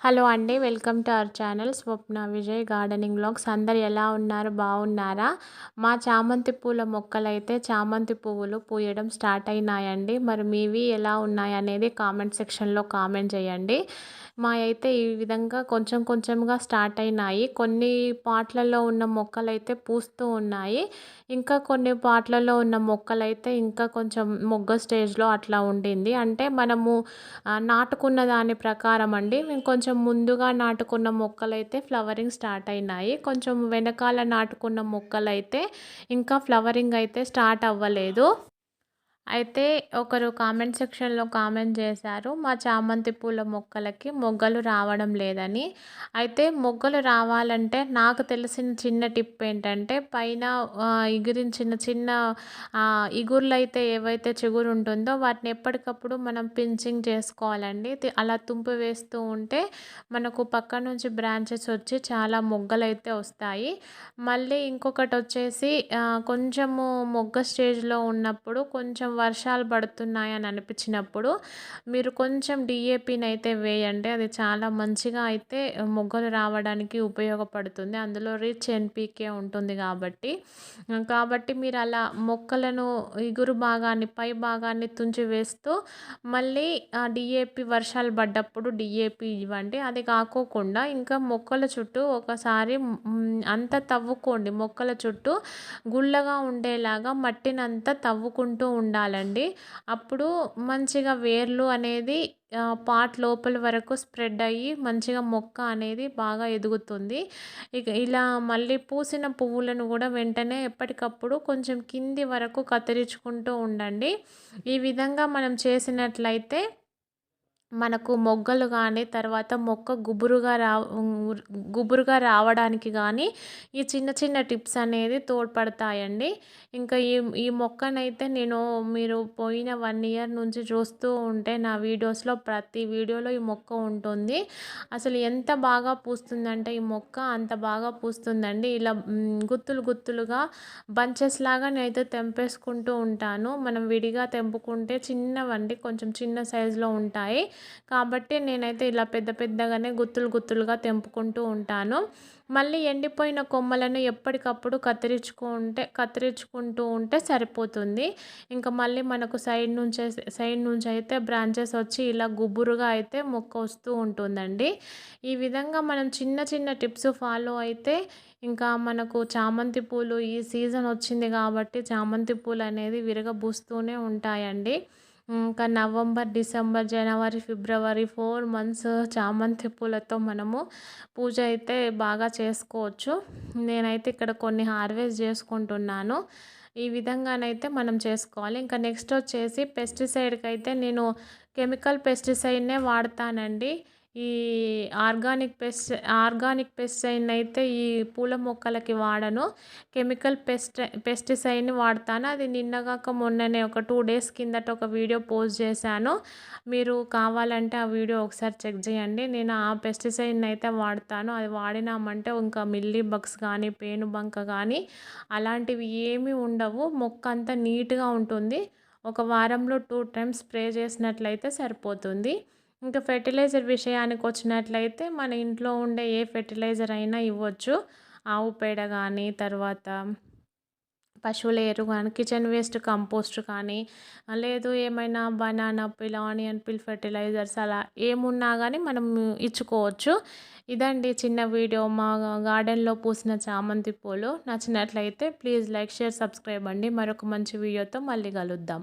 Hello అండి welcome to our channel Swapna Vijay gardening blogs. అందరు ఎలా ఉన్నారు? బాగున్నారా? మా చామంతి పూల మొక్కలైతే చామంతి పువ్వులు పూయడం స్టార్ట్ అయినాయండి. మరి మీవి ఎలా ఉన్నాయి అనేది కామెంట్ సెక్షన్లో కామెంట్ చేయండి. మా అయితే ఈ విధంగా కొంచెం కొంచెంగా స్టార్ట్ అయినాయి. కొన్ని పాట్లలో ఉన్న మొక్కలు అయితే పూస్తూ ఉన్నాయి. ఇంకా కొన్ని పాట్లలో ఉన్న మొక్కలు అయితే ఇంకా కొంచెం మొగ్గ స్టేజ్లో అట్లా ఉండింది. అంటే మనము నాటుకున్న దాని ప్రకారం అండి మేము కొంచెం కొంచెం ముందుగా నాటుకున్న మొక్కలైతే ఫ్లవరింగ్ స్టార్ట్ అయినాయి. కొంచెం వెనకాల నాటుకున్న మొక్కలైతే ఇంకా ఫ్లవరింగ్ అయితే స్టార్ట్ అవ్వలేదు. అయితే ఒకరు కామెంట్ సెక్షన్లో కామెంట్ చేశారు మా చామంతి పూల మొక్కలకి మొగ్గలు రావడం లేదని. అయితే మొగ్గలు రావాలంటే నాకు తెలిసిన చిన్న టిప్ ఏంటంటే పైన ఇగురించిన చిన్న ఇగుర్లు అయితే ఏవైతే చిగురు ఉంటుందో వాటిని ఎప్పటికప్పుడు మనం పించింగ్ చేసుకోవాలండి. అలా తుంపు వేస్తూ ఉంటే మనకు పక్క నుంచి బ్రాంచెస్ వచ్చి చాలా మొగ్గలు అయితే వస్తాయి. మళ్ళీ ఇంకొకటి వచ్చేసి కొంచెము మొగ్గ స్టేజ్లో ఉన్నప్పుడు కొంచెం వర్షాలు పడుతున్నాయని అనిపించినప్పుడు మీరు కొంచెం డిఏపిని అయితే వేయండి. అది చాలా మంచిగా అయితే మొగ్గలు రావడానికి ఉపయోగపడుతుంది. అందులో రిచ్ ఎన్పికే ఉంటుంది కాబట్టి. కాబట్టి మీరు అలా మొక్కలను ఇగురు భాగాన్ని పై భాగాన్ని తుంచి వేస్తూ మళ్ళీ ఆ డిఏపి వర్షాలు పడ్డప్పుడు డిఏపి ఇవ్వండి. అది కాకోకుండా ఇంకా మొక్కల చుట్టూ ఒకసారి అంతా తవ్వుకోండి. మొక్కల చుట్టూ గుళ్ళగా ఉండేలాగా మట్టినంతా తవ్వుకుంటూ ఉండాలి. ఉండాలండి అప్పుడు మంచిగా వేర్లు అనేది పాట్ లోపల వరకు స్ప్రెడ్ అయ్యి మంచిగా మొక్క అనేది బాగా ఎదుగుతుంది. ఇక ఇలా మళ్ళీ పూసిన పువ్వులను కూడా వెంటనే ఎప్పటికప్పుడు కొంచెం కింది వరకు కత్తిరించుకుంటూ ఉండండి. ఈ విధంగా మనం చేసినట్లయితే మనకు మొగ్గలు కానీ తర్వాత మొక్క గుబురుగా రా గుబురుగా రావడానికి కానీ ఈ చిన్న చిన్న టిప్స్ అనేది తోడ్పడతాయండి. ఇంకా ఈ ఈ మొక్కనైతే నేను మీరు పోయిన వన్ ఇయర్ నుంచి చూస్తూ ఉంటే నా వీడియోస్లో ప్రతి వీడియోలో ఈ మొక్క ఉంటుంది. అసలు ఎంత బాగా పూస్తుందంటే ఈ మొక్క అంత బాగా పూస్తుందండి. ఇలా గుత్తులు గుత్తులుగా బంచెస్ లాగా నేనైతే తెంపేసుకుంటూ ఉంటాను. మనం విడిగా తెంపుకుంటే చిన్నవండి కొంచెం చిన్న సైజులో ఉంటాయి. కాబట్టి నేనైతే ఇలా పెద్ద పెద్దగానే గుత్తులు గుత్తులుగా తెంపుకుంటూ ఉంటాను. మళ్ళీ ఎండిపోయిన కొమ్మలను ఎప్పటికప్పుడు కత్తిరించుకుంటే కత్తిరించుకుంటూ ఉంటే సరిపోతుంది. ఇంకా మళ్ళీ మనకు సైడ్ నుంచి సైడ్ నుంచి అయితే బ్రాంచెస్ వచ్చి ఇలా గుబురుగా అయితే మొక్క వస్తూ ఉంటుందండి. ఈ విధంగా మనం చిన్న చిన్న టిప్స్ ఫాలో అయితే ఇంకా మనకు చామంతి పూలు ఈ సీజన్ వచ్చింది కాబట్టి చామంతి పూలు అనేది విరగబూస్తూనే ఉంటాయండి. ఇంకా నవంబర్ డిసెంబర్ జనవరి ఫిబ్రవరి ఫోర్ మంత్స్ చామంతి పూలతో మనము పూజ అయితే బాగా చేసుకోవచ్చు. నేనైతే ఇక్కడ కొన్ని హార్వెస్ట్ చేసుకుంటున్నాను. ఈ విధంగానైతే మనం చేసుకోవాలి. ఇంకా నెక్స్ట్ వచ్చేసి పెస్టిసైడ్కి అయితే నేను కెమికల్ పెస్టిసైడ్నే వాడతానండి. ఈ ఆర్గానిక్ పెస్ట్ ఆర్గానిక్ పెస్టిసైడ్ అయితే ఈ పూల మొక్కలకి వాడను. కెమికల్ పెస్ట్ పెస్టిసైడ్ని వాడతాను. అది నిన్నగాక మొన్ననే ఒక టూ డేస్ కిందట ఒక వీడియో పోస్ట్ చేశాను. మీరు కావాలంటే ఆ వీడియో ఒకసారి చెక్ చేయండి. నేను ఆ పెస్టిసైడ్ని అయితే వాడతాను. అది వాడినామంటే ఇంకా మిల్లీ బగ్స్ కానీ పేను బంక కానీ అలాంటివి ఏమీ ఉండవు. మొక్క అంతా నీట్గా ఉంటుంది. ఒక వారంలో టూ టైమ్స్ స్ప్రే చేసినట్లయితే సరిపోతుంది. ఇంకా ఫెర్టిలైజర్ విషయానికి వచ్చినట్లయితే మన ఇంట్లో ఉండే ఏ ఫెర్టిలైజర్ అయినా ఇవ్వచ్చు. ఆవు పేడ కానీ తర్వాత పశువుల ఎరు కానీ కిచెన్ వేస్ట్ కంపోస్ట్ కానీ లేదు ఏమైనా బనానా పిల్ ఆనియన్ పిల్ ఫెర్టిలైజర్స్ అలా ఏమున్నా కానీ మనం ఇచ్చుకోవచ్చు. ఇదండి చిన్న వీడియో. మా గార్డెన్లో పూసిన చామంతి పూలు నచ్చినట్లయితే ప్లీజ్ లైక్ షేర్ సబ్స్క్రైబ్ అండి. మరొక మంచి వీడియోతో మళ్ళీ కలుద్దాం.